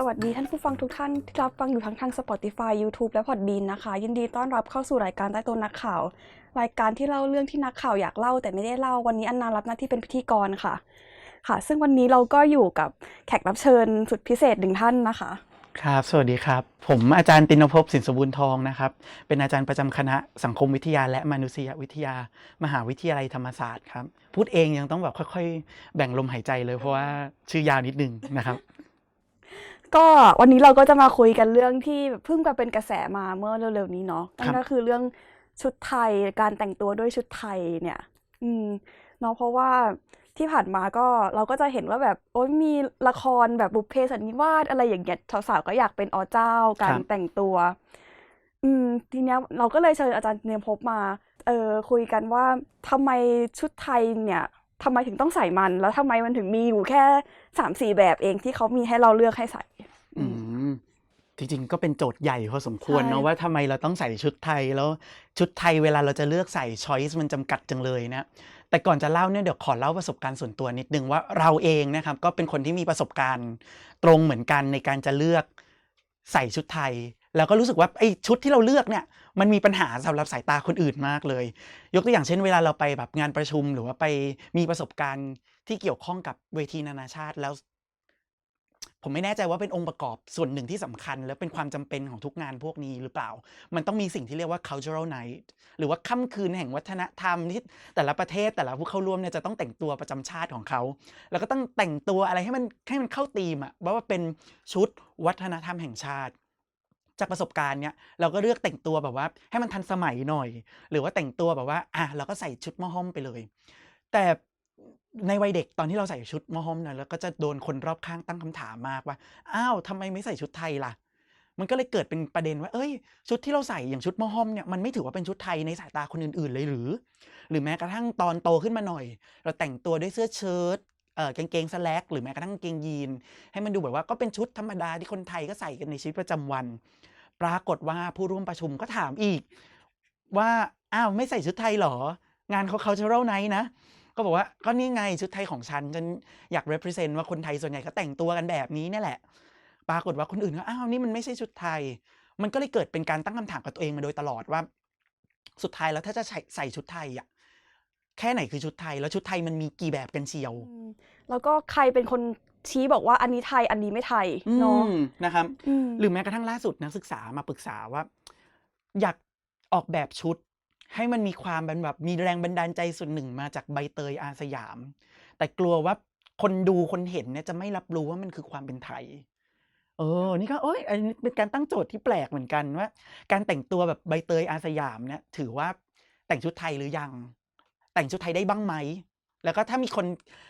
สวัสดีท่านผู้ฟังทุกท่านที่รับฟังอยู่ทั้งทาง Spotify YouTube และ Podbean นะคะ ยินดีต้อนรับเข้าสู่รายการใต้โต๊ะนักข่าว รายการที่เล่าเรื่องที่นักข่าวอยากเล่า แต่ไม่ได้เล่าวันนี้อันนารับหน้าที่เป็นพิธีกรค่ะ ค่ะ ซึ่งวันนี้เราก็อยู่กับแขกรับเชิญสุดพิเศษหนึ่งท่านนะคะ ครับ สวัสดีครับ ผมอาจารย์ตินภพสินสมบูรณ์ทองนะครับ เป็นอาจารย์ประจำคณะสังคมวิทยาและมนุษยวิทยา มหาวิทยาลัยธรรมศาสตร์ครับ พูดเองยังต้องแบบค่อย ๆ แบ่งลมหายใจเลยเพราะว่าชื่อยาวนิดนึงนะครับ ก็วันนี้เราก็จะมาคุยกันเรื่องที่เพิ่งจะเป็นกระแสมาเมื่อเร็วๆนี้เนาะนั่นก็คือเรื่องชุดไทยการแต่งตัวด้วยชุดไทยเนี่ย อืมเนาะเพราะว่าที่ผ่านมาก็เราก็จะเห็นว่าแบบโอ้ยมีละครแบบบุพเพสันนิวาสอะไรอย่างเงี้ยสาวๆก็อยากเป็นอเจ้าการครับแต่งตัว อืม ทีเนี้ยเราก็เลยเชิญอาจารย์เนียมพบมา เออคุยกันว่าทำไมชุดไทยเนี่ย ทำไมถึงต้องใส่มัน แล้วทำไมมันถึงมีอยู่แค่สามสี่แบบเองที่เขามีให้เราเลือกให้ใส่ อืมจริงๆ ก็เป็นโจทย์ใหญ่พอสมควรเนาะใช่ว่าทำไมเราต้องใส่ชุดไทยแล้วชุดไทยเวลาเราจะเลือกใส่ช้อยส์มันจำกัดจังเลยนะแต่ก่อนจะเล่าเนี่ยเดี๋ยวขอเล่าประสบการณ์ส่วนตัวนิดนึงว่าเราเองนะครับก็เป็นคนที่มีประสบการณ์ตรงเหมือนกันในการจะเลือกใส่ชุดไทย แล้วก็รู้สึกว่าไอ้ชุดที่เราเลือกเนี่ย มันมีปัญหาสำหรับสายตาคนอื่นมากเลย ยกตัวอย่างเช่น เวลาเราไปแบบงานประชุมหรือว่าไปมีประสบการณ์ที่เกี่ยวข้องกับเวทีนานาชาติแล้ว ผมไม่แน่ใจว่าเป็นองค์ประกอบส่วนหนึ่งที่สำคัญ และเป็นความจำเป็นของทุกงานพวกนี้หรือเปล่า มันต้องมีสิ่งที่เรียกว่า cultural night หรือว่าค่ำคืนแห่งวัฒนธรรมที่แต่ละประเทศแต่ละผู้เข้าร่วมเนี่ยจะต้องแต่งตัวประจำชาติของเขา แล้วก็ต้องแต่งตัวอะไรให้มันให้มันเข้าธีมอะว่าว่าเป็นชุดวัฒนธรรมแห่งชาติ จากประสบการณ์เนี่ยเราก็เลือกแต่งตัวแบบว่า ให้มันทันสมัยหน่อย หรือว่าแต่งตัวแบบว่าอะเราก็ใส่ชุดมอห้อมไปเลย แต่ในวัยเด็กตอนที่เราใส่ชุดมอห้อมเนี่ยเราก็จะโดนคนรอบข้างตั้งคำถามมากว่าอ้าวทำไมไม่ใส่ชุดไทยล่ะ มันก็เลยเกิดเป็นประเด็นว่า เอ้ย ชุดที่เราใส่อย่างชุดมอห้อมเนี่ยมันไม่ถือว่าเป็นชุดไทยในสายตาคนอื่นๆเลยหรือ หรือแม้กระทั่งตอนโตขึ้นมาหน่อย เราแต่งตัวด้วยเสื้อเชิ้ตเออกางเกงสแลกหรือแม้กระทั่งกางเกงยีน ให้มันดูแบบว่าก็เป็นชุดธรรมดาที่คนไทยก็ใส่กันในชีวิตประจำวัน ปรากฏว่าผู้ร่วมประชุมก็ถามอีก ว่าอ้าวไม่ใส่ชุดไทยหรอ งานเขา cultural night นะ ก็บอกว่าก็นี่ไงชุดไทยของฉันฉันอยาก represent ว่าคนไทยส่วนใหญ่ก็แต่งตัวกันแบบนี้นี่แหละ ปรากฏว่าคนอื่นก็อ้าวนี่มันไม่ใช่ชุดไทย มันก็เลยเกิดเป็นการตั้งคำถามกับตัวเองมาโดยตลอดว่า สุดท้ายแล้วถ้าจะใส่ใส่ชุดไทยอะแค่ไหนคือชุดไทยแล้วชุดไทยมันมีกี่แบบกันเชียว แล้วก็ใครเป็นคน ชี้บอกว่าอันนี้ไทยอันนี้ไม่ไทยอืเนาะมนะครับอืมหรือแม้กระทั่งล่าสุดนักศึกษามาปรึกษาว่า อยากออกแบบชุด ให้มันมีความเป็นแบบมีแรงบันดาลใจส่วนหนึ่งมาจากใบเตยอาสยาม แต่กลัวว่าคนดูคนเห็นเนี่ยจะไม่รับรู้ว่ามันคือความเป็นไทยเออ นี่ก็เอ้ยอันนี้เป็นการตั้งโจทย์ที่แปลกเหมือนกันว่า การแต่งตัวแบบใบเตยอาสยามเนี่ยถือว่าแต่งชุดไทยหรือยัง แต่งชุดไทยได้บ้างไหม แล้วก็ถ้ามีคน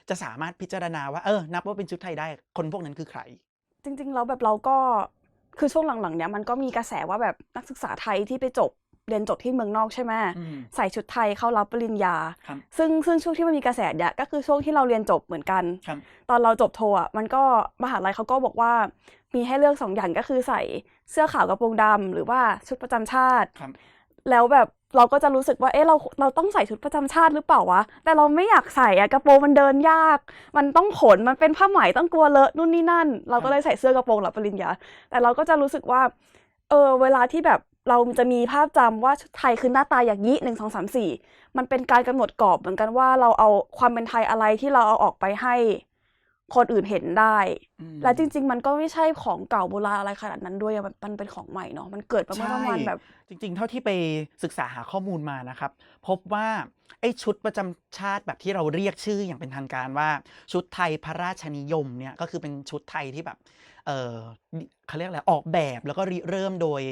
จะสามารถพิจารณาว่าเออ นับว่าเป็นชุดไทยได้ คนพวกนั้นคือใคร จริงๆแล้วแบบเราก็คือช่วงหลังๆเนี้ยมันก็มีกระแสว่าแบบนักศึกษาไทยที่ไปจบเรียนจบที่เมืองนอกใช่ไหมอืมใส่ชุดไทยเข้ารับปริญญาครับซึ่งซึ่งช่วงที่มันมีกระแสเนี่ยก็คือช่วงที่เราเรียนจบเหมือนกันครับตอนเราจบโทอะมันก็มหาลัยเขาก็บอกว่า มีให้เลือกสองอย่างก็คือใส่เสื้อขาวกระโปรงดำหรือว่าชุดประจำชาติครับแล้วแบบ เราก็จะรู้สึกว่า เอ๊ะ เรา เราต้องใส่ชุดประจำชาติหรือเปล่าวะ แต่เราไม่อยากใส่อะกระโปรงมันเดินยาก มันต้องขน มันเป็นผ้าไหมต้องกลัวเลอะนู่นนี่นั่น เราก็เลยใส่เสื้อกระโปรงรับปริญญา แต่เราก็จะรู้สึกว่า เออ เวลาที่แบบเราจะมีภาพจำว่าไทยคือหน้าตาอย่างนี้หนึ่งสองสามสี่มันเป็นการกำหนดกรอบเหมือนกันว่าเราเอาความเป็นไทยอะไรที่เราเอาออกไปให้ คนอื่นเห็นได้อืมและจริง ๆ มันก็ไม่ใช่ของเก่าโบราณอะไรขนาดนั้นด้วยอะมันมันเป็นของใหม่เนาะมันเกิดมาเมื่อประมาณใช่แบบ จริง ๆ เท่าที่ไปศึกษาหาข้อมูลมานะครับ พบว่าไอ้ชุดประจำชาติแบบที่เราเรียกชื่ออย่างเป็นทางการว่า ชุดไทยพระราชนิยมเนี่ยก็คือเป็นชุดไทยที่แบบเออเขาเรียกอะไรออกแบบแล้วก็ริเริ่มโดย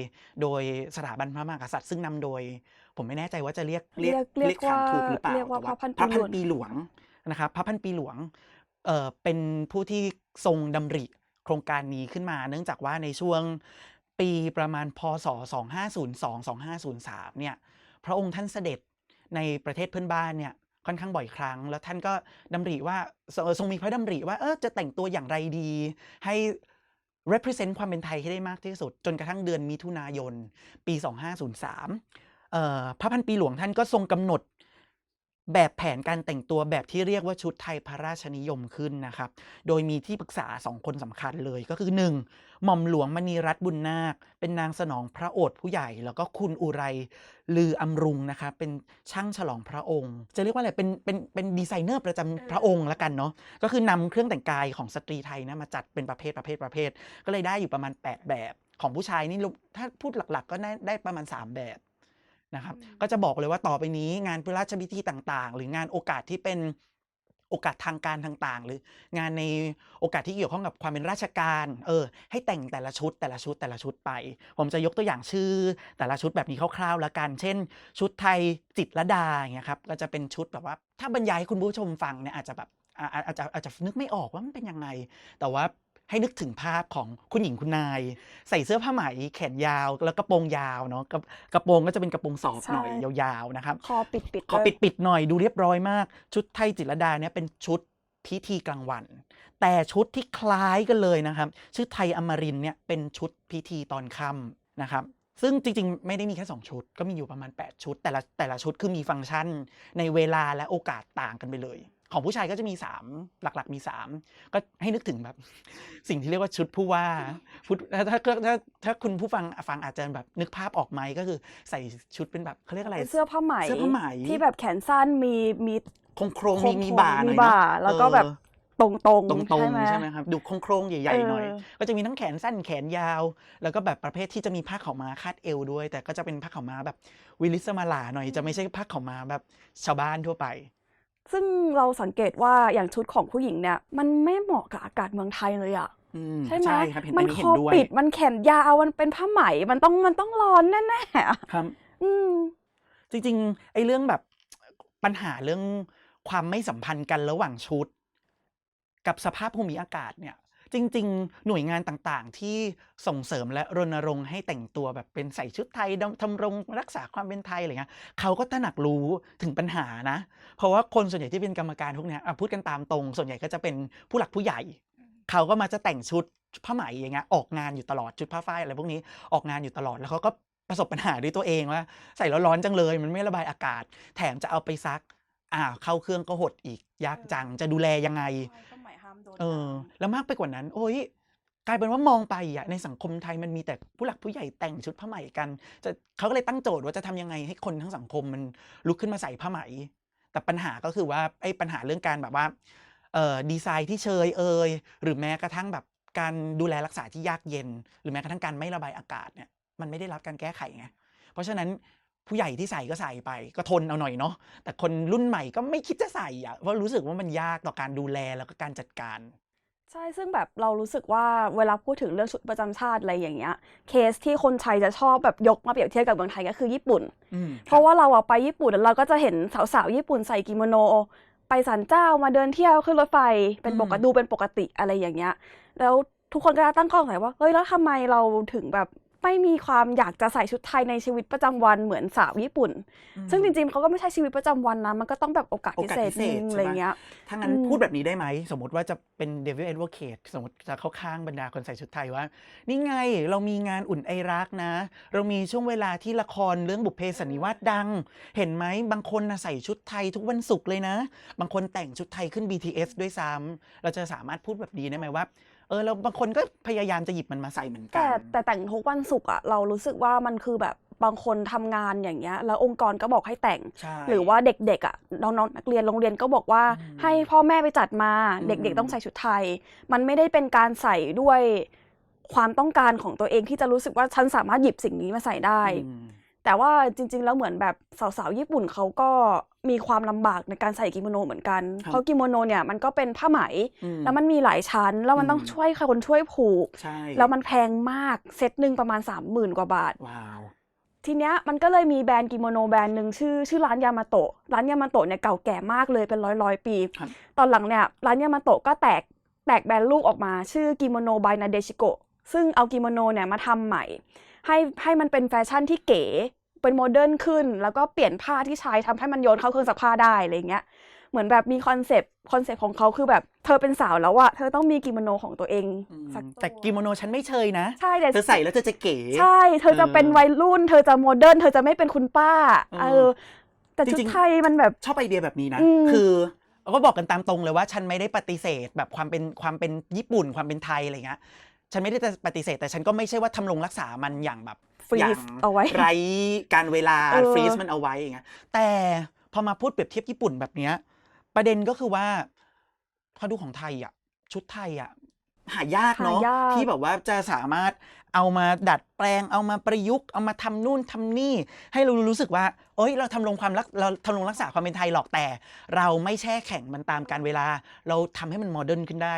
โดยสถาบันพระมหากษัตริย์ซึ่งนำโดย ผมไม่แน่ใจว่าจะเรียกเรียกเรียกขานว่าถูกหรือเปล่าเรียกว่าแต่พระพันปีพระพันหลวงปีหลวงนะครับพระพันปีหลวง เออเป็นผู้ที่ทรงดำริโครงการนี้ขึ้นมา เนื่องจากว่าในช่วงปีประมาณพศ 2502 2503 เนี่ย พระองค์ท่านเสด็จในประเทศเพื่อนบ้านเนี่ยค่อนข้างบ่อยครั้ง แล้วท่านก็ดำริว่าทรงมีพระดำริว่าเออจะแต่งตัวอย่างไรดี ให้ represent ความเป็นไทยให้ได้มากที่สุด จนกระทั่งเดือนมิถุนายน ปี 2503เอ่อพระพันปีหลวงท่านก็ทรงกำหนด แบบแผนการแต่งตัวแบบที่เรียกว่าชุดไทยพระราชนิยมขึ้นนะครับ โดยมีที่ปรึกษาสองคนสำคัญเลยก็คือ 1. หม่อมหลวงมณีรัตน์บุญนาค เป็นนางสนองพระโอษฐ์ผู้ใหญ่ แล้วก็คุณอุไรลืออำรุงนะคะเป็นช่างฉลองพระองค์ จะเรียกว่าอะไรเป็นเป็นเป็นดีไซเนอร์ประจำพระองค์ละกันเนาะก็คือนำเครื่องแต่งกายของสตรีไทยนะมาจัดเป็นประเภทประเภทประเภท ก็เลยได้อยู่ประมาณ 8 แบบของผู้ชายนี่ถ้าพูดหลักๆ ก็ได้ได้ประมาณ 3 แบบ นะครับอืมก็จะบอกเลยว่าต่อไปนี้งานพระราชพิธีต่างๆ หรืองานโอกาสที่เป็นโอกาสทางการต่างๆ หรืองานในโอกาสที่เกี่ยวข้องกับความเป็นราชการเออให้แต่งแต่ละชุดแต่ละชุดแต่ละชุดไป ผมจะยกตัวอย่างชื่อ แต่ละชุดแบบนี้คร่าวๆแล้วกัน เช่น ชุดไทยจิตรลดาอย่างเงี้ยครับก็จะเป็นชุดแบบว่า ถ้าบรรยายให้คุณผู้ชมฟังเนี่ยอาจจะแบบอ่าอาอาจจะอาจจะนึกไม่ออกว่ามันเป็นยังไง แต่ว่า ให้นึกถึงภาพของคุณหญิงคุณนาย ใส่เสื้อผ้าไหมแขนยาว แล้วกระโปรงยาวเนาะกระกระโปรงก็จะเป็นกระโปรงสอบหน่อยใช่ยาวๆนะครับคอปิดปิดขอปิดปิดๆหน่อยดูเรียบร้อยมาก ชุดไทยจิตรลดาเนี่ยเป็นชุดพิธีกลางวัน แต่ชุดที่คล้ายกันเลยนะครับชุดไทยอมรินทร์เนี่ยเป็นชุดพิธีตอนค่ำนะครับซึ่งจริงๆ ไม่ได้มีแค่ 2 ชุด ก็มีอยู่ประมาณ 8 ชุด แต่ละแต่ละชุดคือมีฟังก์ชันในเวลาและโอกาสต่างกันไปเลย ของผู้ชายก็จะมี3หลัก ๆ มี3ก็ให้นึกถึงแบบ สิ่งที่เรียกว่าชุดผู้ว่าพุทถ้าถ้าถ้าถ้าคุณผู้ฟังฟังอาจจะแบบนึกภาพออกไหมก็คือใส่ชุดเป็นแบบเขาเรียกอะไรเป็นเสื้อผ้าไหมเสื้อผ้าไหมที่แบบแขนสั้นมีมีโครงโครงๆมีมีโค้งๆบ่าหน่อยมีบ่าเนาะแล้วก็แบบเออตรงตรงตรงตรงใช่ไหมใช่ไหมครับดูโครงโครงๆใหญ่ๆหน่อยเออก็จะมีทั้งแขนสั้นแขนยาว แล้วก็แบบประเภทที่จะมีผ้าขาวม้าคาดเอวด้วย แต่ก็จะเป็นผ้าขาวม้าแบบวิลิสมาลาหน่อยจะไม่ใช่ผ้าขาวม้าแบบชาวบ้านทั่วไป ซึ่งเราสังเกตว่าอย่างชุดของผู้หญิงเนี่ยมันไม่เหมาะกับอากาศเมืองไทยเลยอะอืมใช่ไหมครับเห็นมัอันนนี้คเห็นอด้วยปิดมันแขนยาวมันเป็นผ้าไหมมันต้องมันต้องร้อนแน่ๆอะครับ อืมจริงๆไอ้เรื่องแบบปัญหาเรื่องความไม่สัมพันธ์กันระหว่างชุด กับสภาพภูมิอากาศเนี่ย จริง ๆ หน่วยงานต่างๆ ที่ส่งเสริมและรณรงค์ให้แต่งตัวแบบเป็นใส่ชุดไทยทำรงรักษาความเป็นไทยอะไรเงี้ยเขาก็ตระหนักรู้ถึงปัญหานะ เพราะว่าคนส่วนใหญ่ที่เป็นกรรมการพวกเนี้ยพูดกันตามตรง ส่วนใหญ่ก็จะเป็นผู้หลักผู้ใหญ่ เขาก็มาจะแต่งชุดผ้าไหมอย่างเงี้ยออกงานอยู่ตลอดชุดผ้าฝ้ายอะไรพวกนี้ออกงานอยู่ตลอดแล้วเขาก็ประสบปัญหาด้วยตัวเองว่า ใส่แล้วร้อนจังเลย มันไม่ระบายอากาศ แถมจะเอาไปซักอ่าเข้าเครื่องก็หดอีกยากจังจะดูแลยังไง โดนเออ แล้วมากไปกว่านั้น โอ้ยกลายเป็นว่ามองไปอะในสังคมไทยมันมีแต่ผู้หลักผู้ใหญ่แต่งชุดผ้าไหมกัน จะเขาก็เลยตั้งโจทย์ว่าจะทำยังไงให้คนทั้งสังคมมันลุกขึ้นมาใส่ผ้าไหม แต่ปัญหาก็คือว่าไอ้ปัญหาเรื่องการแบบว่าเอ่อดีไซน์ที่เชยเอ่ยหรือแม้กระทั่งแบบการดูแลรักษาที่ยากเย็น หรือแม้กระทั่งการไม่ระบายอากาศเนี่ยมันไม่ได้รับการแก้ไขไงเพราะฉะนั้น ผู้ใหญ่ที่ใส่ก็ใส่ไป ก็ทนเอาหน่อยเนาะแต่คนรุ่นใหม่ก็ไม่คิดจะใส่อะเพราะรู้สึกว่ามันยากต่อการดูแลแล้วก็การจัดการใช่ ซึ่งแบบเรารู้สึกว่าเวลาพูดถึงเรื่องชุดประจำชาติอะไรอย่างเงี้ย เคสที่คนไทยจะชอบแบบยกมาเปรียบเทียบกับเมืองไทยก็คือญี่ปุ่นอืมเพราะว่าเราอะไปญี่ปุ่นแล้วเราก็จะเห็นสาวๆญี่ปุ่นใส่กิโมโน ไปศาลเจ้ามาเดินเที่ยวขึ้นรถไฟเป็นปกติดูเป็นปกติอะไรอย่างเงี้ย แล้วทุกคนก็จะตั้งข้อสงสัยว่าเฮ้ยแล้วทำไมเราถึงแบบ ไม่มีความอยากจะใส่ชุดไทยในชีวิตประจำวันเหมือนสาวญี่ปุ่นอืมซึ่งจริงๆเขาก็ไม่ใช่ชีวิตประจำวันนะ มันก็ต้องแบบโอกาสโอพิกาสเศษพิเศษนึงใช่อะไรปะเงี้ยถ้างั้นอืมพูดแบบนี้ได้ไหม สมมติว่าจะเป็น Devil Advocate สมมติจะเข้าข้างบรรดาคนใส่ชุดไทยว่า นี่ไงเรามีงานอุ่นไอรักนะ เรามีช่วงเวลาที่ละครเรื่องบุพเพสันนิวาสดัง เห็นไหมบางคนนะใส่ชุดไทยทุกวันศุกร์เลยนะ บางคนแต่งชุดไทยขึ้น BTS ด้วยซ้ำเราจะสามารถพูดแบบนี้ได้ไหมว่า เออเราบางคนก็พยายามจะหยิบมันมาใส่เหมือนกัแต่นแต่แต่งทุกวันศุกร์อะเรารู้สึกว่ามันคือแบบบางคนทำงานอย่างเงี้ย แล้วองค์กรก็บอกให้แต่งใช่หรือว่าเด็กๆอะน้องๆนักเรียนโรงเรียนก็บอกว่าอืมให้พ่อแม่ไปจัดมาอืมเด็กๆต้องใส่ชุดไทย มันไม่ได้เป็นการใส่ด้วยความต้องการของตัวเองที่จะรู้สึกว่าฉันสามารถหยิบสิ่งนี้มาใส่ได้อืมแต่ว่าจริง ๆ แล้วเหมือนแบบสาวๆญี่ปุ่นเขาก็ มีความลำบากในการใส่กิโมโนเหมือนกันครับเพราะกิโมโนเนี่ยมันก็เป็นผ้าไหมอืมแล้วมันมีหลายชั้น แล้วมันต้องอืมช่วยคนช่วยผูกใช่แล้วมันแพงมากเซตหนึ่งประมาณ 30,000 กว่าบาทว้าวทีเนี้ยมันก็เลยมีแบรนด์กิโมโนแบรนด์หนึ่งชื่อชื่อร้านยามาโตะร้านยามาโตะเนี่ยเก่าแก่มากเลยเป็นร้อยร้อยปีครับตอนหลังเนี่ยร้านยามาโตะก็แตกแตกแบรนด์ลูกออกมา ชื่อกิโมโนบายนาเดชิโกซึ่งเอากิโมโนเนี่ยมาทำใหม่ ให้ให้มันเป็นแฟชั่นที่เก๋ เป็นโมเดิร์นขึ้น แล้วก็เปลี่ยนผ้าที่ใช้ทำให้มันโยนเข้าเครื่องซักผ้าได้อะไรเงี้ยเหมือนแบบมีคอนเซปต์คอนเซปต์ของเขาคือแบบเธอเป็นสาวแล้วอะเธอต้องมีกิโมโนของตัวเองอืมสักตัวแต่กิโมโนฉันไม่เชยนะใช่แต่เธอใส่แล้วเธอจะเก๋ใช่ เธอจะเออเป็นวัยรุ่น เธอจะโมเดิร์นเธอจะไม่เป็นคุณป้าเออเออแต่จชุดริงไทยมันแบบๆชอบไอเดียแบบนี้นะอืมคือเราก็บอกกันตามตรงเลยว่าฉันไม่ได้ปฏิเสธแบบความเป็นความเป็นญี่ปุ่นความเป็นไทยอะไรเงี้ยฉันไม่ได้จะปฏิเสธแต่ฉันก็ไม่ใช่ว่าทำรงรักษามันอย่างแบบ ฟรีอย่าซงเอาไว้ ไรการเวลาเออ ฟรีซมันเอาไว้อย่างเงี้ยแต่พอมาพูดเปรียบเทียบญี่ปุ่นแบบเนี้ย ประเด็นก็คือว่าพอดูของไทยอะ ชุดไทยอะ หายากเนาะหายาก ที่แบบว่าจะสามารถเอามาดัดแปลง เอามาประยุกต์ เอามาทำนู่นทำนี่ ให้เรารู้สึกว่า เอ้ย เราทำลงความรักเราทำลงรักษาความเป็นไทยหรอกแต่ เราไม่แช่แข็งมันตามการเวลา เราทำให้มันโมเดิร์นขึ้นได้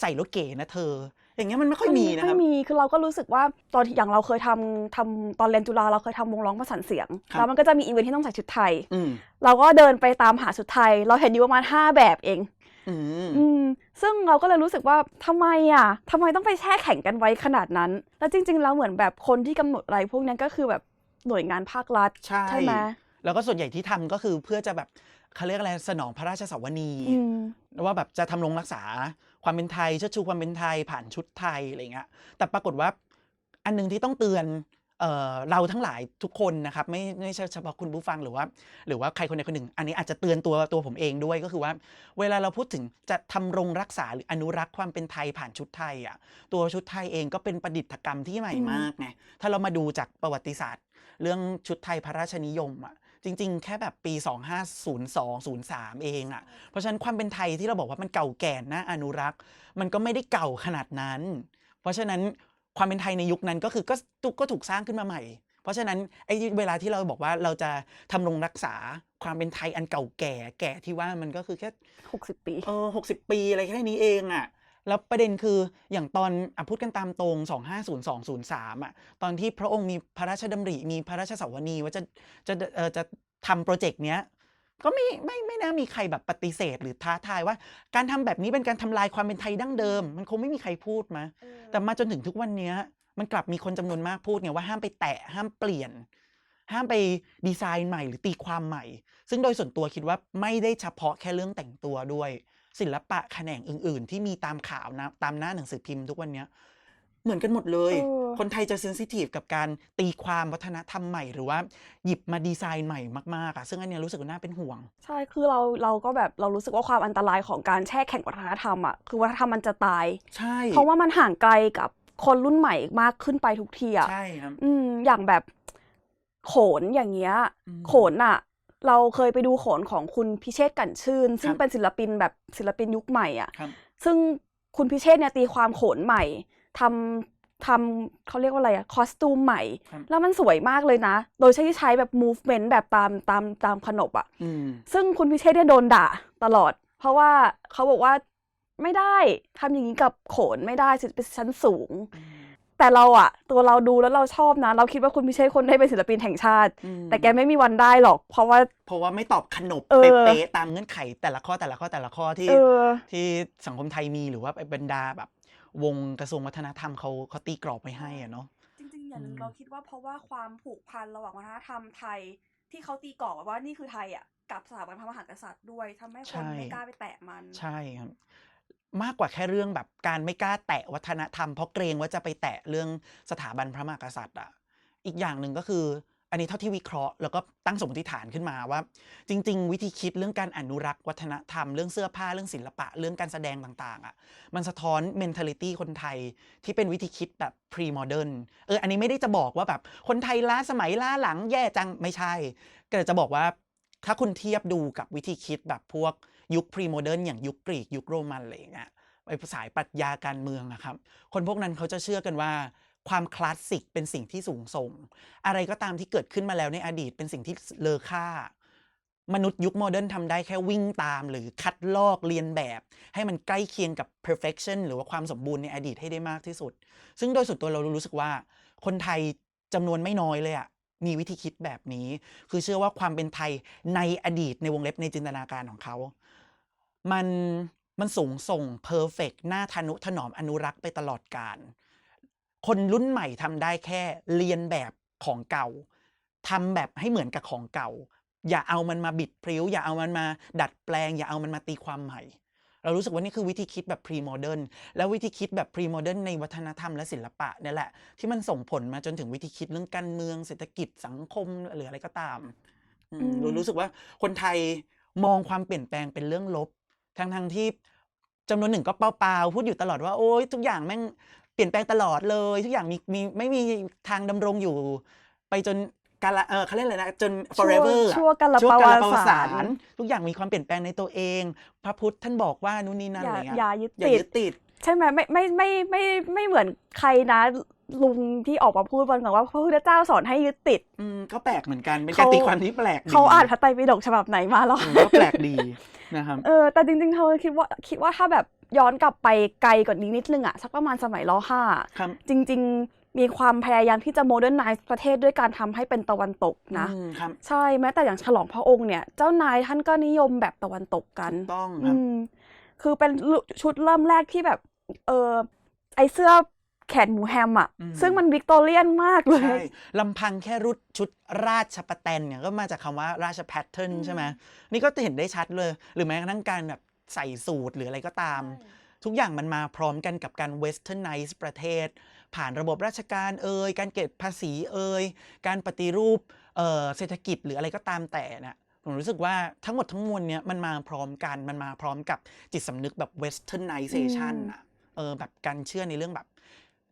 ใส่แล้วเก๋นะเธอ อย่างเงี้ยมันไม่ค่อยมีนะครับไม่มีคือเราก็รู้สึกว่าตอนที่อย่างเราเคยทำทำตอนเรียนจุฬาเราเคยทำวงร้องประสานเสียงครับแล้วมันก็จะมีอีเวนท์ที่ต้องใส่ชุดไทยอืมเราก็เดินไปตามหาชุดไทย เราเห็นอยู่ประมาณห้าแบบเองอืมอืมซึ่งเราก็เลยรู้สึกว่าทำไมอะทำไมต้องไปแช่แข็งกันไว้ขนาดนั้น แล้วจริง ๆ แล้วเหมือนแบบคนที่กำหนดอะไรพวกนั้นก็คือแบบหน่วยงานภาครัฐใช่ไหมแล้วก็ส่วนใหญ่ที่ทำก็คือเพื่อจะแบบเขาเรียกอะไรสนองพระราชสวนีอืมว่าแบบจะทำรงรักษา ความเป็นไทยเชิดชูความเป็นไทยผ่านชุดไทยอะไรเงี้ยแต่ปรากฏว่าอันหนึงที่ต้องเตือนเอ่อเราทั้งหลายทุกคนนะครับไม่ไม่ใช่เฉพาะคุณผู้ฟังหรือว่า หรือว่าใครคนใดคนหนึ่ง อันนี้อาจจะเตือนตัวตัวผมเองด้วยก็คือว่า เวลาเราพูดถึงจะทำรงรักษาหรืออนุรักษ์ความเป็นไทยผ่านชุดไทยอะตัวชุดไทยเองก็เป็นประดิษฐกรรมที่ใหม่อืมมากไงถ้าเรามาดูจากประวัติศาสตร์ เรื่องชุดไทยพระราชนิยมอะ จริง ๆ แค่แบบปี 2502 03 เองอะ เพราะฉะนั้นความเป็นไทยที่เราบอกว่ามันเก่าแก่น่าอนุรักษ์ มันก็ไม่ได้เก่าขนาดนั้น เพราะฉะนั้นความเป็นไทยในยุคนั้นก็คือก็ตุกก็ถูกสร้างขึ้นมาใหม่ เพราะฉะนั้นไอ้เวลาที่เราบอกว่าเราจะทำรงรักษาความเป็นไทยอันเก่าแก่แก่ที่ว่ามันก็คือแค่หกสิบปี เออหกสิบปีอะไรแค่นี้เองอะ่ะ แล้วประเด็นคืออย่างตอนอะพูดกันตามตรง 250203อะตอนที่พระองค์มีพระราชดำริมีพระราชสวนีว่าจะจะเออจะทำโปรเจกต์เนี้ยก็ไม่ไม่ไม่น่ามีใครแบบปฏิเสธหรือท้าทายว่า การทำแบบนี้เป็นการทำลายความเป็นไทยดั้งเดิม มันคงไม่มีใครพูดมา แต่มาจนถึงทุกวันเนี้ยมันกลับมีคนจำนวนมากพูดไงว่าห้ามไปแตะห้ามเปลี่ยน ห้ามไปดีไซน์ใหม่หรือตีความใหม่ ซึ่งโดยส่วนตัวคิดว่าไม่ได้เฉพาะแค่เรื่องแต่งตัวด้วย ศิลปะแขนงอื่น ๆ ที่มีตามข่าวนะตามหน้าหนังสือพิมพ์ทุกวันเนี้ยเหมือนกันหมดเลย เออ คนไทยจะเซนซิทีฟกับการตีความวัฒนธรรมใหม่ หรือว่าหยิบมาดีไซน์ใหม่มากๆอะซึ่งอันเนี้ยรู้สึกว่าน่าเป็นห่วง ใช่ คือเราเราก็แบบเรารู้สึกว่าความอันตรายของการแช่แข็งวัฒนธรรมอะ คือวัฒนธรรมมันจะตาย ใช่เพราะว่ามันห่างไกลกับคนรุ่นใหม่มากขึ้นไปทุกทีอะ ใช่ครับ อืม อย่างแบบโขนอย่างเงี้ย อืม โขนอะ เราเคยไปดูโขนของคุณพิเชษฐ์กลันชื่น ซึ่งครับเป็นศิลปินแบบศิลปินยุคใหม่อะครับซึ่งคุณพิเชษฐ์เนี่ยตีความโขนใหม่ทำทำเขาเรียกว่าอะไรอะคอสตูมใหม่ครับแล้วมันสวยมากเลยนะ โดยใช้ใช้แบบ movement แบบตามตามตามขนบอะอืมซึ่งคุณพิเชษเนี่ยโดนด่าตลอด เพราะว่าเขาบอกว่าไม่ได้ทำอย่างนี้กับโขนไม่ได้เป็นชั้นสูง แต่เราอะตัวเราดูแล้วเราชอบนะ เราคิดว่าคุณพิเชษคนได้เป็นศิลปินแห่งชาติอืมแต่แกไม่มีวันได้หรอก เพราะว่า เพราะว่าไม่ตอบขนบเออเป๊ะๆตามเงื่อนไขแต่ละข้อแต่ละข้อแต่ละข้อที่เออที่สังคมไทยมีหรือว่าบรรดาแบบ วงกระทรวงวัฒนธรรมเขาเขาตีกรอบไว้ให้อะเนาะจริงๆอย่างหนึ่งอืมเราคิดว่าเพราะว่าความผูกพันระหว่างวัฒนธรรมไทย ที่เขาตีกรอบไว้ว่านี่คือไทยอะกับสถาบันพระมหากษัตริย์ด้วยทำให้คนไม่กล้าไปแตะมัน ใช่ครับ มากกว่าแค่เรื่องแบบการไม่กล้าแตะวัฒนธรรมเพราะเกรงว่าจะไปแตะเรื่องสถาบันพระมหากษัตริย์อะอีกอย่างหนึ่งก็คือ อันนี้เท่าที่วิเคราะห์แล้วก็ตั้งสมมติฐานขึ้นมาว่า จริง ๆ วิธีคิดเรื่องการอนุรักษ์วัฒนธรรมเรื่องเสื้อผ้าเรื่องศิลปะเรื่องการแสดงต่างๆอะมันสะท้อน mentality คนไทยที่เป็นวิธีคิดแบบ pre-modern เอออันนี้ไม่ได้จะบอกว่าแบบคนไทยล้าสมัยล้าหลังแย่จังไม่ใช่ ก็จะบอกว่าถ้าคุณเทียบดูกับวิธีคิดแบบพวก ยุค pre-modern อย่างยุคกรีกยุคโรมันอะไรอย่างเงี้ยไอ้สายปรัชญาการเมืองนะครับ คนพวกนั้นเขาจะเชื่อกันว่าความคลาสสิกเป็นสิ่งที่สูงส่ง อะไรก็ตามที่เกิดขึ้นมาแล้วในอดีตเป็นสิ่งที่เลอค่า มนุษย์ยุคโมเดิร์นทำได้แค่วิ่งตาม หรือคัดลอกเรียนแบบ ให้มันใกล้เคียงกับ perfection หรือว่าความสมบูรณ์ในอดีตให้ได้มากที่สุด ซึ่งโดยส่วนตัวเรารู้สึกว่า คนไทยจำนวนไม่น้อยเลยอะมีวิธีคิดแบบนี้ คือเชื่อว่าความเป็นไทยในอดีตในวงเล็บในจินตนาการของเขา มันมันสูงส่งเพอร์เฟกหน้าทนุถนอมอนุรักษ์ไปตลอดกาลคนรุ่นใหม่ทำได้แค่เรียนแบบของเก่าทำแบบให้เหมือนกับของเก่า อย่าเอามันมาบิดพริ้ว อย่าเอามันมาดัดแปลง อย่าเอามันมาตีความใหม่ เรารู้สึกว่านี่คือวิธีคิดแบบพรีโมเดิร์นแล้ววิธีคิดแบบพรีโมเดิร์นในวัฒนธรรมและศิลปะเนี่ยแหละ ที่มันส่งผลมาจนถึงวิธีคิดเรื่องการเมืองเศรษฐกิจสังคมหรืออะไรก็ตามอืมอืมรู้รู้สึกว่าคนไทยมองความเปลี่ยนแปลงเป็นเรื่องลบ ทั้งทั้งที่จำนวนหนึ่งก็เปล่าๆพูดอยู่ตลอดว่าโอ๊ยทุกอย่างแม่งเปลี่ยนแปลงตลอดเลย ทุกอย่างมีมีไม่มีทางดำรงอยู่ ไปจนกาลเออเขาเรียกอะไรนะจน forever อะชั่วกันละชั่วประกาวัลติประวัติศาศาสสตตร์ร์ทุกอย่างมีความเปลี่ยนแปลงในตัวเอง พระพุทธท่านบอกว่านู่นนี่นั่นออะไรย่าเงี้ยอย่ายึดอย่าติดยึดติดใช่ไหมไม่ไม่ไม่ไม่ไม่ไม่เหมือนใครนะ ลุงที่ออกมาพูดวันก่อนว่าพระพุทธเจ้าสอนให้ยึดติด อืมก็แปลกเหมือนกันเป็นเขาการตีความที่แปลกดีเขาอ่านพระไตรปิฎกฉบับไหนมาหรออืมก็แปลกดีนะครับเออแต่จริงๆเธอคิดว่าคิดว่าถ้าแบบย้อนกลับไปไกลกว่านี้นิดนึงอะสักประมาณสมัยรห้าครับจริง ๆ มีความพยายามที่จะโมเดิร์นไนซ์ประเทศด้วยการทำให้เป็นตะวันตกนะอืมครับใช่แม้แต่อย่างฉลองพระองค์เนี่ย เจ้านายท่านก็นิยมแบบตะวันตกกันถูกต้องคอืรับมคือเป็นชุดเริ่มแรกที่แบบเออไอเสื้อ แขนหมูแฮมอะอืม ซึ่งมันวิกตอเรียนมากเลใช่ย ลำพังแค่รุดชุดราชประแตนเนี่ยก็มาจากคำว่าราชแพทเทิร์นอืม ใช่ไหมนี่ก็จะเห็นได้ชัดเลย หรือแม้กระทั่งการแบบใส่สูทหรืออะไรก็ตาม ทุกอย่างมันมาพร้อมกันกับการเวสเทิร์นไนซ์ประเทศ ผ่านระบบราชการเอ่ยการเก็บภาษีเอ่ยการปฏิรูปเอ่อเศรษฐกิจหรืออะไรก็ตามแต่น่ะผมรู้สึกว่าทั้งหมดทั้งมวลเนี่ยมันมาพร้อมกันมันมาพร้อมกับจิตสำนึกแบบเวสเทิร์นไนเซชันอืมอะเออแบบการเชื่อในเรื่องแบบ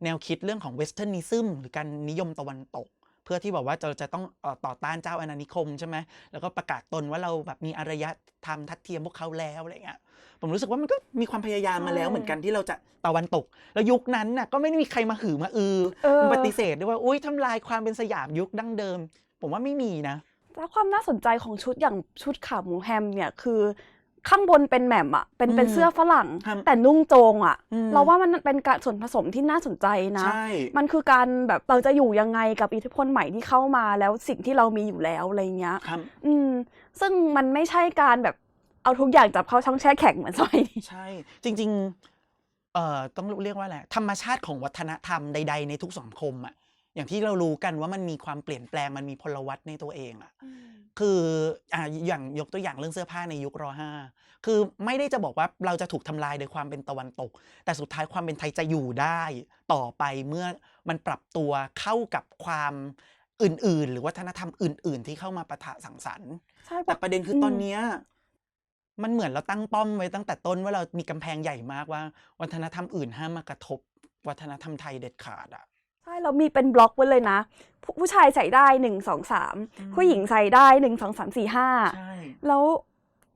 แนวคิดเรื่องของเวสเทิร์นิซึมหรือการนิยมตะวันตก เพื่อที่บอกว่าเราจะต้องเอ่อต่อต้านเจ้าอาณานิคมใช่ไหมแล้วก็ประกาศตนว่าเราแบบมีอารยธรรมทัดเทียมพวกเขาแล้วอะไรเงี้ยผมรู้สึกว่ามันก็มีความพยายามมาแล้วใช่เหมือนกันที่เราจะตะวันตก แล้วยุคนั้นน่ะก็ไม่ได้มีใครมาหือมาอือเออมันปฏิเสธด้วยว่าอุ้ยทำลายความเป็นสยามยุคดั้งเดิม ผมว่าไม่มีนะแล้วความน่าสนใจของชุดอย่างชุดขาหมูแฮมเนี่ยคือ ข้างบนเป็นแหม่มอะเป็นเป็นอืมเสื้อฝรั่ง ครับแต่นุ่งโจงอะอืมเราว่ามันเป็นการส่วนผสมที่น่าสนใจนะ ใช่ มันคือการแบบเราจะอยู่ยังไงกับอิทธิพลใหม่ที่เข้ามาแล้วสิ่งที่เรามีอยู่แล้วอะไรเงี้ย ครับ อืม ซึ่งมันไม่ใช่การแบบเอาทุกอย่างจับเข้าช่องแช่แข็งเหมือนสมัยนี้ ใช่จริง ๆ เอ่อต้องเรียกว่าอะไรธรรมชาติของวัฒนธรรมใด ๆ ในทุกสังคมอะ อย่างที่เรารู้กันว่ามันมีความเปลี่ยนแปลงมันมีพลวัตในตัวเองอะคืออ่าอย่างยกตัวอย่างเรื่องเสื้อผ้าในยุครห้าคือไม่ได้จะบอกว่าเราจะถูกทำลายโดยความเป็นตะวันตก แต่สุดท้ายความเป็นไทยจะอยู่ได้ต่อไปเมื่อมันปรับตัวเข้ากับความอื่น ๆ หรือวัฒนธรรมอื่น ๆ ที่เข้ามาปะทะสังสรรค์ใช่แต่ประเด็นคืออมตอนเนี้ยมันเหมือนเราตั้งป้อมไว้ตั้งแต่ต้นว่าเรามีกำแพงใหญ่มากว่า วัฒนธรรมอื่นห้ามมากระทบ วัฒนธรรมไทยเด็ดขาดอะใช่ เรามีเป็นบล็อกไว้เลยนะ ผู้ผู้ชายใส่ได้หนึ่งสองสามอืมผู้หญิงใส่ได้หนึ่งสองสามสี่ห้าใช่แล้ว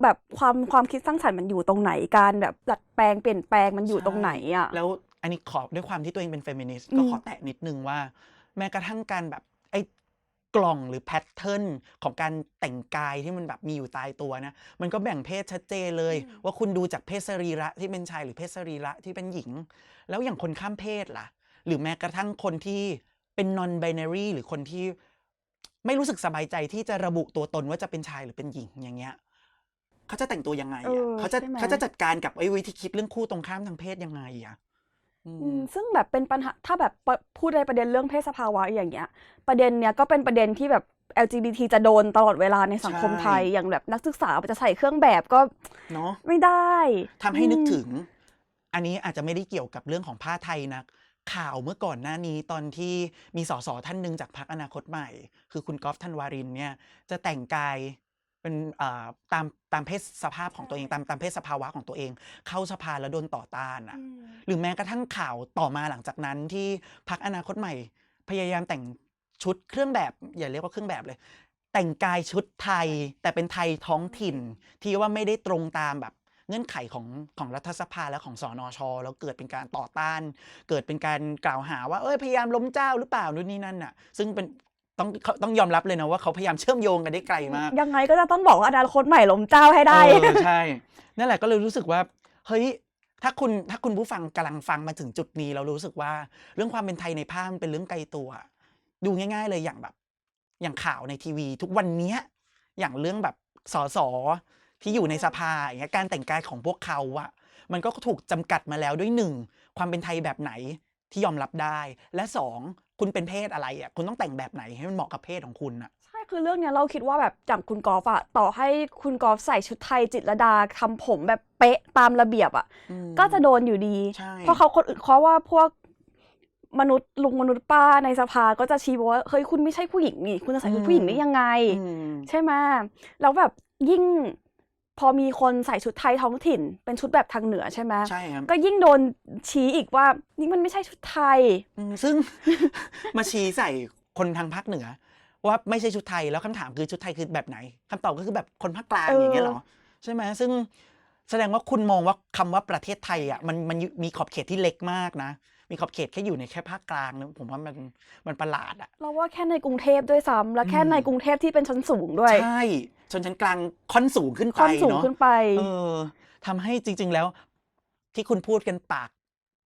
แบบความความคิดสร้างสรรค์มันอยู่ตรงไหนการแบบดัดแปลงเปลี่ยนแปลงมันอยู่ตรงไหนอะแล้วอันนี้ขอด้วยความที่ตัวเองเป็นเฟมินิสต์อืมก็ขอแตะนิดนึงว่า แม้กระทั่งการแบบไอ้กล่องหรือแพทเทิร์นของการแต่งกายที่มันแบบมีอยู่ตายตัวนะ มันก็แบ่งเพศชัดเจนเลย ว่าคุณดูจากเพศสรีระที่เป็นชายหรือเพศสรีระที่เป็นหญิง แล้วอย่างคนข้ามเพศล่ะ หรือแม้กระทั่งคนที่เป็น non binary หรือคนที่ไม่รู้สึกสบายใจที่จะระบุตัวตนว่าจะเป็นชายหรือเป็นหญิงอย่างเงี้ยเขาจะแต่งตัวยังไงเออะอเขาจะใช่ไหมเขาจะจัดการกับไอ้วิธีคิดเรื่องคู่ตรงข้ามทางเพศยังไงอะอืมอืมซึ่งแบบเป็นปัญหาถ้าแบบปพูดในประเด็นเรื่องเพศสภาวะอย่างเงี้ย ประเด็นเนี้ยก็เป็นประเด็นที่แบบ LGBT จะโดนตลอดเวลาในสังคมใช่ไทยอย่างแบบนักศึกษาจะใส่เครื่องแบบก็เนาะไม่ได้ทำให้นึกอืมถึง อันนี้อาจจะไม่ได้เกี่ยวกับเรื่องของผ้าไทยนะ ข่าวเมื่อก่อนหน้านี้ตอนที่มีสสท่านหนึ่งจากพรรคอนาคตใหม่ คือคุณกอล์ฟธันวารินเนี่ยจะแต่งกายเป็นอ่าตามตามเพศสภาพของตัวเองตามตามเพศสภาวะของตัวเอง เข้าสภาแล้วโดนต่อต้านอะหรือแม้กระทั่งข่าวต่อมาหลังจากนั้นที่พักอนาคตใหม่ พยายามแต่งชุดเครื่องแบบ อย่าเรียกว่าเครื่องแบบเลย แต่งกายชุดไทยแต่เป็นไทยท้องถิ่นที่ว่าไม่ได้ตรงตามแบบ เงื่อนไขของของรัฐสภาและของสอนอชแล้วเกิดเป็นการต่อต้าน เกิดเป็นการกล่าวหาว่าเอ้ยพยายามล้มเจ้าหรือเปล่านู่นนี่นั่นน่ะ ซึ่งเป็นต้องเขาต้องยอมรับเลยนะว่าเขาพยายามเชื่อมโยงกันได้ไกลมาก ยังไงก็จะต้องบอกว่าอนาคตใหม่ล้มเจ้าให้ได้เออใช่ นั่นแหละก็เลยรู้สึกว่าเฮ้ยถ้าคุณถ้าคุณผู้ฟังกำลังฟังมาถึงจุดนี้เรารู้สึกว่าเรื่องความเป็นไทยในภาพมันเป็นเรื่องไกลตัว ดูง่าย ๆ เลยอย่างแบบ อย่างข่าวในทีวี ทุกวันเนี้ยอย่างเรื่องแบบสส ที่อยู่ในสภาอย่างเงี้ยการแต่งกายของพวกเขาอะมันก็ถูกจำกัดมาแล้วด้วยหนึ่งความเป็นไทยแบบไหนที่ยอมรับได้ และสองคุณเป็นเพศอะไรอะคุณต้องแต่งแบบไหนให้มันเหมาะกับเพศของคุณอะใช่คือเรื่องเนี้ยเราคิดว่าแบบอย่างคุณกอล์ฟอะต่อให้คุณกอล์ฟใส่ชุดไทยจิตรลดาทำผมแบบเป๊ะตามระเบียบอะอืมก็จะโดนอยู่ดีใช่เพราะเขาคนอื่นเพราะว่าพวกมนุษย์ลุงมนุษย์ป้าในสภาก็จะชี้ว่าเฮ้ยคุณไม่ใช่ผู้หญิงนี่คุณจะใส่ชุดผู้หญิงได้ยังไงอืมใช่ไหมแล้วแบบยิ่ง พอมีคนใส่ชุดไทยท้องถิ่น เป็นชุดแบบทางเหนือใช่ไหมใช่ครับก็ยิ่งโดนชี้อีกว่านี่มันไม่ใช่ชุดไทย อืมซึ่ง มาชี้ใส่คนทางภาคเหนือ ว่าไม่ใช่ชุดไทยแล้วคำถามคือชุดไทยคือแบบไหนคำตอบก็คือแบบคนภาคกลางเออออ ย่างเงี้ยเหรอใช่ไหมซึ่งแสดงว่าคุณมองว่าคำว่าประเทศไทยอะมันมันมีขอบเขตที่เล็กมากนะ มีขอบเขตแค่อยู่ในแค่ภาคกลางนะผมว่ามันมันประหลาดอะเราว่าแค่ในกรุงเทพด้วยซ้ำแล้วแค่อืมในกรุงเทพที่เป็นชั้นสูงด้วย ใช่ชนชั้นกลางค่อนสูงขึ้นไปค่อนสูงเนาะขึ้นไป เออทำให้จริง ๆแล้ว ที่คุณพูดกันปาก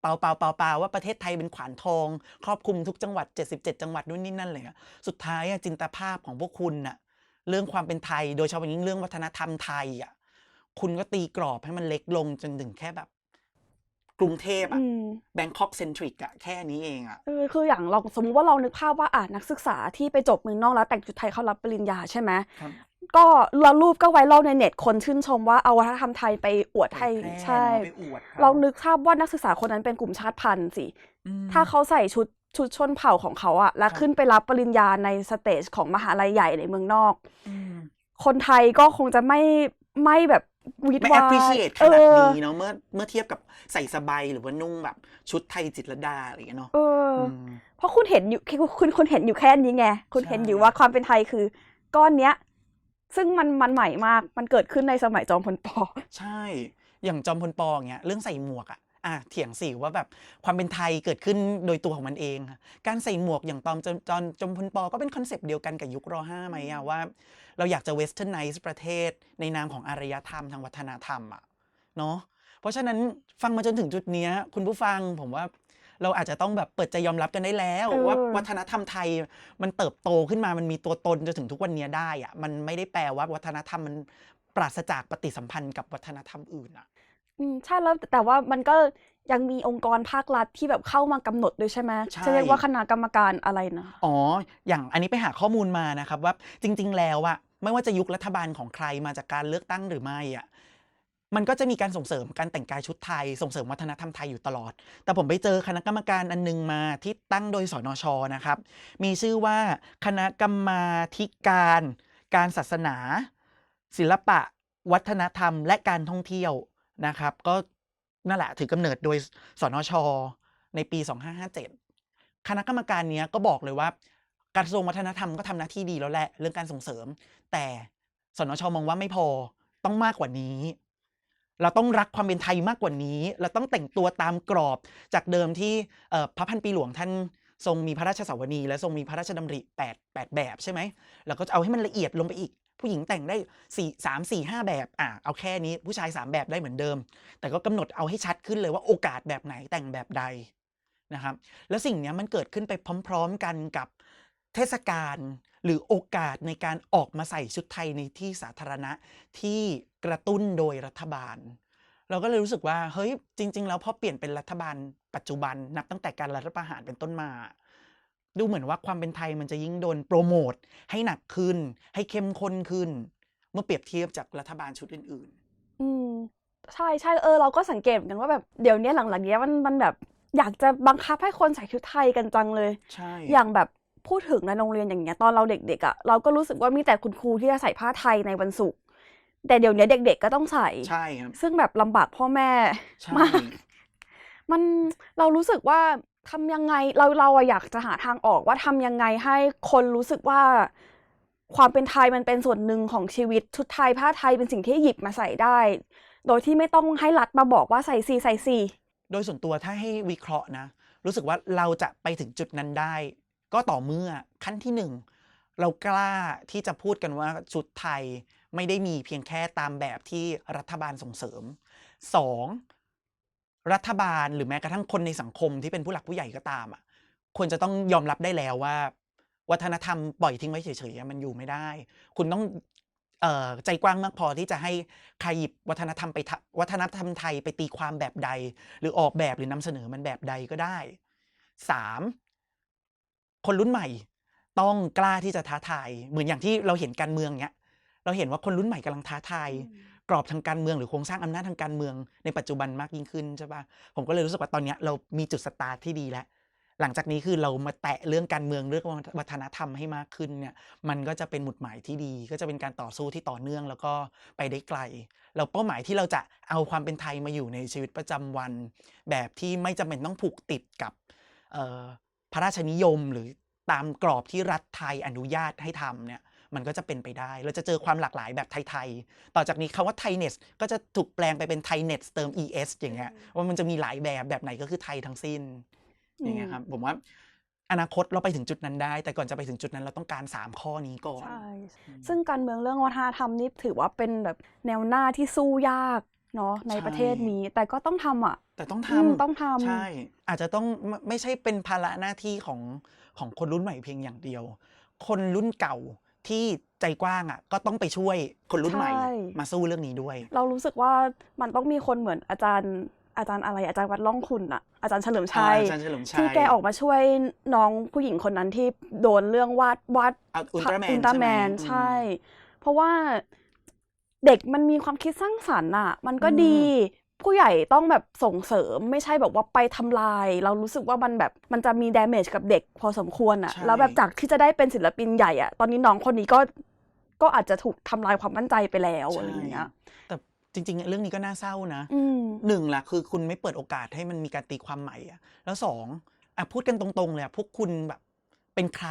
เปล่าเปล่าเปล่าเปล่าว่าประเทศไทยเป็นขวานทอง ครอบคลุมทุกจังหวัด 77 จังหวัดนู่นนี่นั่นเลยอะสุดท้ายอะจินตภาพของพวกคุณน่ะเรื่องความเป็นไทย โดยเฉพาะอย่างยิ่งเรื่องวัฒนธรรมไทยอะคุณก็ตีกรอบให้มันเล็กลงจนถึงแค่แบบ กรุงเทพอะอืมแบงคอกเซนทริกอะแค่นี้เองอะเออคืออย่างเราสมมุติว่าเรานึกภาพว่าอ่านักศึกษาที่ไปจบเมืองนอกแล้วแต่งชุดไทยเข้ารับปริญญาใช่ไหมครับก็แล้วรูปก็ไวรัลในเน็ตคนชื่นชมว่าเอาวัฒนธรรมไทยไปอวดให้เผยแพร่ใช่เนอะไปอวดขเรานึกภาพว่านักศึกษาคนนั้นเป็นกลุ่มชาติพันธุ์สิอืมถ้าเขาใส่ชุดชุดชนเผ่าของเขาอะแล้วครับขึ้นไปรับปริญญาในสเตจของมหาลัยใหญ่ในเมืองนอกอืมคนไทยก็คงจะไม่ไม่แบบ วิดไม่ วาย appreciate ขเอนาดอนี้เนาะเมื่อเมื่อเทียบกับใส่สบายหรือว่านุ่งแบบชุดไทยจิตรลดาอะไรอย่างเงี้ยเนาะเอออ ม เพราะคุณเห็นอยู่คุณคุณคุณเห็นอยู่แค่นี้ไง คุณใช่เห็นอยู่ว่าความเป็นไทยคือ ก้อนเนี้ย ซึ่งมันมันใหม่มาก มันเกิดขึ้นในสมัยจอมพลปอใช่ อย่างจอมพลปออย่างเงี้ย เรื่องใส่หมวกอะอะเถียงสิว่าแบบความเป็นไทยเกิดขึ้นโดยตัวของมันเองค่ะการใส่หมวกอย่างตอนจอมจอมจอมพลปอก็เป็นคอนเซปต์เดียวกันกับยุครห้าไหมอะว่า เราอยากจะเวสเทิร์นไนซ์ประเทศในนามของอารยธรรมทางวัฒนธรรมอะเนาะเพราะฉะนั้นฟังมาจนถึงจุดเนี้ยคุณผู้ฟังผมว่าเราอาจจะต้องแบบเปิดใจยอมรับกันได้แล้วเออว่าวัฒนธรรมไทยมันเติบโตขึ้นมามันมีตัวตนจนถึงทุกวันนี้ได้อะมันไม่ได้แปลว่าวัฒนธรรมมันปราศจากปฏิสัมพันธ์กับวัฒนธรรมอื่นอะอืมใช่แล้วแต่ว่ามันก็ยังมีองค์กรภาครัฐที่แบบเข้ามากำหนดด้วยใช่ไหมใช่จะเรียกว่าคณะกรรมการอะไรนะ อ๋อ อย่างอันนี้ไปหาข้อมูลมานะครับว่าจริง ๆ แล้วอะ ไม่ว่าจะยุครัฐบาลของใครมาจากการเลือกตั้งหรือไม่อะมันก็จะมีการส่งเสริมการแต่งกายชุดไทย ส่งเสริมวัฒนธรรมไทยอยู่ตลอด แต่ผมไปเจอคณะกรรมการอันนึงมาที่ตั้งโดยสนชนะครับ มีชื่อว่าคณะกรรมาธิการ การศาสนา ศิลปะ วัฒนธรรม และการท่องเที่ยวนะครับ ก็นั่นแหละถือกำเนิดโดยสนชในปี 2557 คณะกรรมการนี้ก็บอกเลยว่า กระทรวงวัฒนธรรมก็ทำหน้าที่ดีแล้วแหละเรื่องการส่งเสริม แต่สนชมองว่าไม่พอต้องมากกว่านี้ เราต้องรักความเป็นไทยมากกว่านี้ เราต้องแต่งตัวตามกรอบจากเดิมที่พระพันปีหลวงท่านทรงมีพระราชสาวนีและทรงมีพระราชดำริ8 8แบบใช่ไหมแล้วก็จะเอาให้มันละเอียดลงไปอีก ผู้หญิงแต่งได้4 3 4 5 แบบอะเอาแค่นี้ผู้ชาย 3 แบบได้เหมือนเดิม แต่ก็กำหนดเอาให้ชัดขึ้นเลยว่าโอกาสแบบไหนแต่งแบบใดนะครับแล้วสิ่งนี้มันเกิดขึ้นไปพร้อม ๆ กันกับ เทศกาลหรือโอกาสในการออกมาใส่ชุดไทยในที่สาธารณะที่กระตุ้นโดยรัฐบาล เราก็เลยรู้สึกว่าเฮ้ยจริง ๆ แล้วพอเปลี่ยนเป็นรัฐบาลปัจจุบันนับตั้งแต่การรัฐประหารเป็นต้นมา ดูเหมือนว่าความเป็นไทยมันจะยิ่งโดนโปรโมทให้หนักขึ้น ให้เข้มข้นขึ้น เมื่อเปรียบเทียบจากรัฐบาลชุดอื่นอืมใช่ใช่เออเราก็สังเกตเหมือนกันว่าแบบเดี๋ยวนี้หลังๆเนี้ยมันมันแบบอยากจะบังคับให้คนใส่ชุดไทยกันจังเลยๆใช่ อย่างแบบ พูดถึงในโรงเรียนอย่างเงี้ยตอนเราเด็กๆอะเราก็รู้สึกว่ามีแต่คุณครูที่จะใส่ผ้าไทยในวันศุกร์แต่เดี๋ยวนี้เด็ก ๆ ก็ต้องใส่ใช่ครับซึ่งแบบลำบากพ่อแม่ใช่มากมันเรารู้สึกว่าทำยังไงเราเราอะอยากจะหาทางออกว่าทำยังไงให้คนรู้สึกว่า ความเป็นไทยมันเป็นส่วนหนึ่งของชีวิตชุดไทยผ้าไทยเป็นสิ่งที่หยิบมาใส่ได้ โดยที่ไม่ต้องให้รัฐมาบอกว่าใส่สีใส่สีโดยส่วนตัวถ้าให้วิเคราะห์นะ รู้สึกว่าเราจะไปถึงจุดนั้นได้ ก็ต่อเมื่อขั้นที่หนึ่งเรากล้าที่จะพูดกันว่าชุดไทยไม่ได้มีเพียงแค่ตามแบบที่รัฐบาลส่งเสริมสองรัฐบาลหรือแม้กระทั่งคนในสังคมที่เป็นผู้หลักผู้ใหญ่ก็ตามอะควรจะต้องยอมรับได้แล้วว่า วัฒนธรรมปล่อยทิ้งไว้เฉยๆมันอยู่ไม่ได้ คุณต้องเออใจกว้างมากพอที่จะให้ใครหยิบวัฒนธรรมไปวัฒนธรรมไทยไปตีความแบบใด หรือออกแบบหรือนำเสนอมันแบบใดก็ได้สาม คนรุ่นใหม่ ต้องกล้าที่จะท้าทาย เหมือนอย่างที่เราเห็นการเมืองเนี้ยเราเห็นว่าคนรุ่นใหม่กำลังท้าทายกรอบทางการเมืองหรือโครงสร้างอำนาจทางการเมืองในปัจจุบันมากยิ่งขึ้นใช่ปะผมก็เลยรู้สึกว่าตอนเนี้ยเรามีจุดสตาร์ทที่ดีแล้วหลังจากนี้คือเรามาแตะเรื่องการเมืองเรื่องวัฒนธรรมให้มากขึ้นเนี่ยมันก็จะเป็นหมุดหมายที่ดี ก็จะเป็นการต่อสู้ที่ต่อเนื่องแล้วก็ไปได้ไกลแล้วเป้าหมายที่เราจะเอาความเป็นไทยมาอยู่ในชีวิตประจำวัน แบบที่ไม่จำเป็นต้องผูกติดกับเอ่อ พระราชนิยมหรือตามกรอบที่รัฐไทยอนุญาตให้ทำเนี่ยมันก็จะเป็นไปได้ เราจะเจอความหลากหลายแบบไทยๆ ต่อจากนี้คำว่าไทยเนสก็จะถูกแปลงไปเป็นไทยเนสเติม es อย่างเงี้ยว่ามันจะมีหลายแบบแบบไหนก็คือไทยทั้งสิ้นอย่างเงี้ยครับผมว่าอนาคตเราไปถึงจุดนั้นได้ แต่ก่อนจะไปถึงจุดนั้นเราต้องการ 3 ข้อนี้ก่อนใช่ซึ่งการเมืองเรื่องวัฒนธรรมนี่ถือว่าเป็นแบบแนวหน้าที่สู้ยาก เนาะในใช่ประเทศนี้ แต่ก็ต้องทำอะ แต่ต้องอืมทำต้องทำใช่ อาจจะต้องไม่ไม่ใช่เป็นภาระหน้าที่ของของคนรุ่นใหม่เพียงอย่างเดียว คนรุ่นเก่าที่ใจกว้างอะก็ต้องไปช่วยคนรุ่นใหม่ใช่มาสู้เรื่องนี้ด้วย เรารู้สึกว่ามันต้องมีคนเหมือนอาจารย์อาจารย์อะไรอาจารย์วัดล่องคุณอะอาจารย์เฉลิมชัยอ่าอาจารย์เฉลิมชัยที่แกออกมาช่วยน้องผู้หญิงคนนั้นที่โดนเรื่องวาดวาดเอาอุลตร้าแมนอุลตร้าแมนใช่ไหมใช่เพราะว่า เด็กมันมีความคิดสร้างสรรค์อะมันก็อืมดี ผู้ใหญ่ต้องแบบส่งเสริมไม่ใช่แบบว่าไปทำลาย เรารู้สึกว่ามันแบบมันจะมี damage กับเด็กพอสมควรอะใช่ แล้วแบบจากที่จะได้เป็นศิลปินใหญ่อะตอนนี้น้องคนนี้ก็ก็อาจจะถูกทำลายความมั่นใจไปแล้วอะไรอย่างเงี้ย แต่จริงๆ เรื่องนี้ก็น่าเศร้านะ อืม หนึ่งล่ะคือคุณไม่เปิดโอกาสให้มันมีการตีความใหม่อะแล้วสองอะพูดกันตรงๆเลยอะพวกคุณแบบเป็นใคร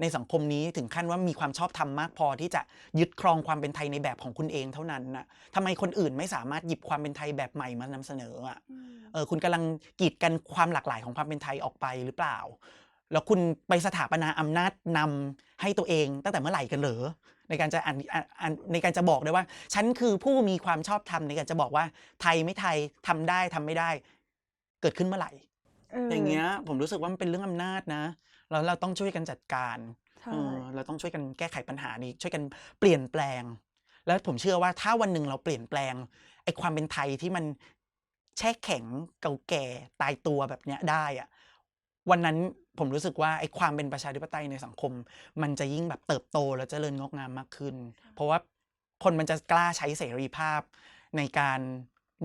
ในสังคมนี้ถึงขั้นว่ามีความชอบธรรมมากพอที่จะยึดครองความเป็นไทยในแบบของคุณเองเท่านั้นน่ะทำไมคนอื่นไม่สามารถหยิบความเป็นไทยแบบใหม่มานำเสนออะเออคุณกำลังกีดกันความหลากหลายของความเป็นไทยออกไปหรือเปล่า แล้วคุณไปสถาปนาอำนาจนำให้ตัวเองตั้งแต่เมื่อไหร่กันเหรอในการจะอ่านอ่านอ่านในการจะบอกได้ว่า ฉันคือผู้มีความชอบธรรมในการจะบอกว่าไทยไม่ไทยทำได้ทำไม่ได้ เกิดขึ้นเมื่อไหร่อย่างเงี้ยผมรู้สึกว่ามันเป็นเรื่องอำนาจนะ แล้วเราต้องช่วยกันจัดการใช่เออเราต้องช่วยกันแก้ไขปัญหานี้ช่วยกันเปลี่ยนแปลง แล้วผมเชื่อว่าถ้าวันหนึ่งเราเปลี่ยนแปลงไอ้ความเป็นไทยที่มันแช่แข็งเก่าแก่ตายตัวแบบเนี้ยได้อะวันนั้นผมรู้สึกว่าไอ้ความเป็นประชาธิปไตยในสังคม มันจะยิ่งแบบเติบโตและเจริญงอกงามมากขึ้น เพราะว่าคนมันจะกล้าใช้เสรีภาพในการ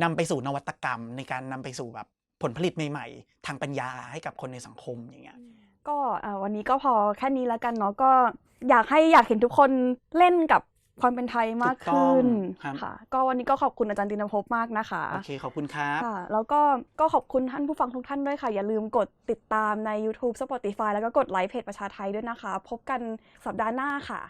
นำไปสู่นวัตกรรม ในการนำไปสู่แบบผลผลิตใหม่ ๆ ทางปัญญาให้กับคนในสังคมอย่างเงี้ย ก็อ่าวันนี้ก็พอแค่นี้แล้วกันเนาะก็อยากให้อยากเห็นทุกคนเล่นกับความเป็นไทยมากถูกต้องขึ้นครับค่ะ ก็วันนี้ก็ขอบคุณอาจารย์ตินภพมากนะคะโอเคขอบคุณครับค่ะแล้วก็ก็ขอบคุณท่านผู้ฟังทุกท่านด้วยค่ะ อย่าลืมกดติดตามใน YouTube Spotify แล้วก็กดไลค์เพจประชาไทยด้วยนะคะ พบกันสัปดาห์หน้าค่ะ